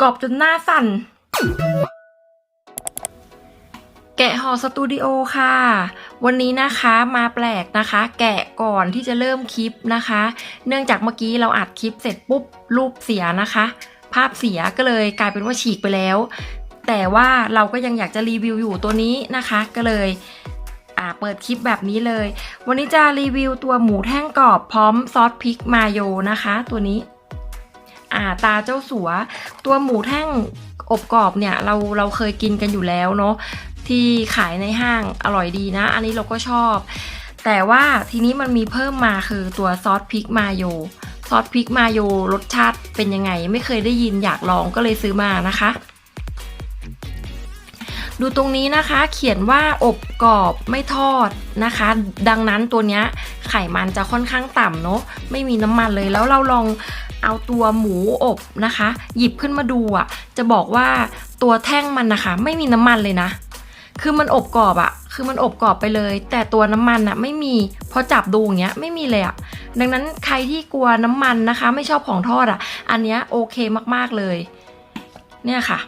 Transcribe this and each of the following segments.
กรอบจนหน้าสั่น แกะห่อสตูดิโอค่ะ วันนี้นะคะมาแปลกนะคะ แกะก่อนที่จะเริ่มคลิปนะคะ เนื่องจากเมื่อกี้เราอัดคลิปเสร็จปุ๊บรูปเสียนะคะ ภาพเสียก็เลยกลายเป็นว่าฉีกไปแล้ว แต่ว่าเราก็ยังอยากจะรีวิวอยู่ตัวนี้นะคะ ก็เลยเปิดคลิปแบบนี้เลย วันนี้จะรีวิวตัวหมูแท่งกรอบพร้อมซอสพริกมาโยนะคะ ตัวนี้ อ่าตาเจ้าสัว ตัวหมูแท่งอบกรอบเนี่ยเราเราเคยกินกันอยู่แล้วเนาะที่ขายในห้างอร่อยดีนะ อันนี้เราก็ชอบ แต่ว่าทีนี้มันมีเพิ่มมาคือตัวซอสพริกมาโยซอสพริกมาโยรสชาติเป็นยังไง ไม่เคยได้ยินอยากลองก็เลยซื้อมานะคะ ดูตรงนี้นะคะเขียนว่าอบกรอบไม่ทอดนะคะ ดังนั้นตัวนี้ไขมันจะค่อนข้างต่ำเนาะไม่มีน้ำมันเลยแล้วเราลองเอาตัวหมูอบนะคะ หยิบขึ้นมาดูอะ จะบอกว่าตัวแท่งมันนะคะ ไม่มีน้ำมันเลยนะ คือมันอบกรอบอะคือมันอบกรอบไปเลย แต่ตัวน้ำมันอะไม่มีพอจับดูอย่างเงี้ยไม่มีเลยอะดังนั้นใครที่กลัวน้ำมันนะคะ ไม่ชอบของทอดอะ อันเนี้ยโอเคมากๆเลย เนี่ยค่ะ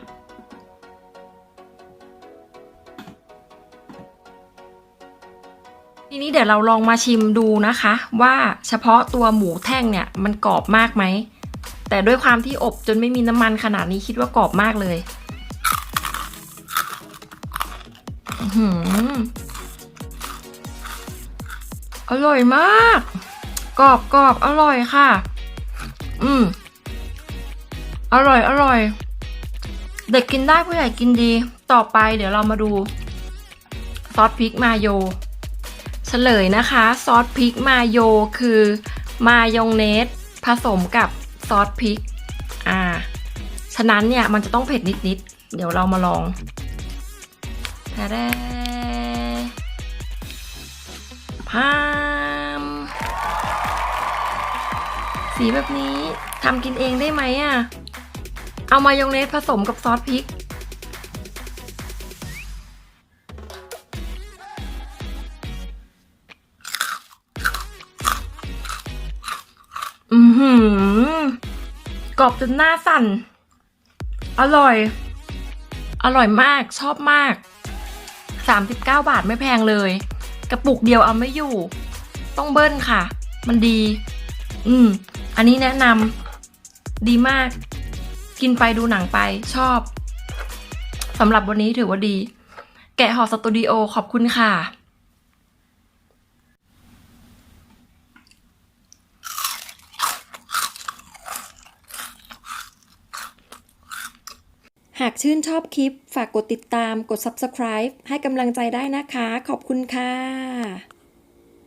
ทีนี้เดี๋ยวเราลองมาชิมดูนะคะ ว่าเฉพาะตัวหมูแท่งเนี่ยมันกรอบมากไหม แต่ด้วยความที่อบจนไม่มีน้ำมันขนาดนี้คิดว่ากรอบมากเลยอร่อยมาก กรอบกรอบอร่อยค่ะ อืม อร่อยอร่อย เด็กกินได้ผู้ใหญ่กินดี ต่อไปเดี๋ยวเรามาดู ซอสพริกมาโย เฉลยนะคะ ซอสพริกมาโยคือมายองเนสผสมกับซอสพริก อ่า ฉะนั้นเนี่ยมันจะต้องเผ็ดนิดๆ เดี๋ยวเรามาลองแท้พามสีแบบนี้ทำกินเองได้ไหมอะ เอามายองเนสผสมกับซอสพริก หือกรอบจนหน้าสั่น อร่อย อร่อยมาก ชอบมาก 39 บาทไม่แพงเลย กระปุกเดียวเอาไม่อยู่ ต้องเบิ้ลค่ะ มันดี อืม อันนี้แนะนำดีมาก กินไปดูหนังไปชอบสำหรับวันนี้ถือว่าดี แกะห่อสตูดิโอขอบคุณค่ะ หากชื่นชอบคลิป ฝากกดติดตาม กด subscribe ให้กำลังใจได้นะคะ ขอบคุณค่ะ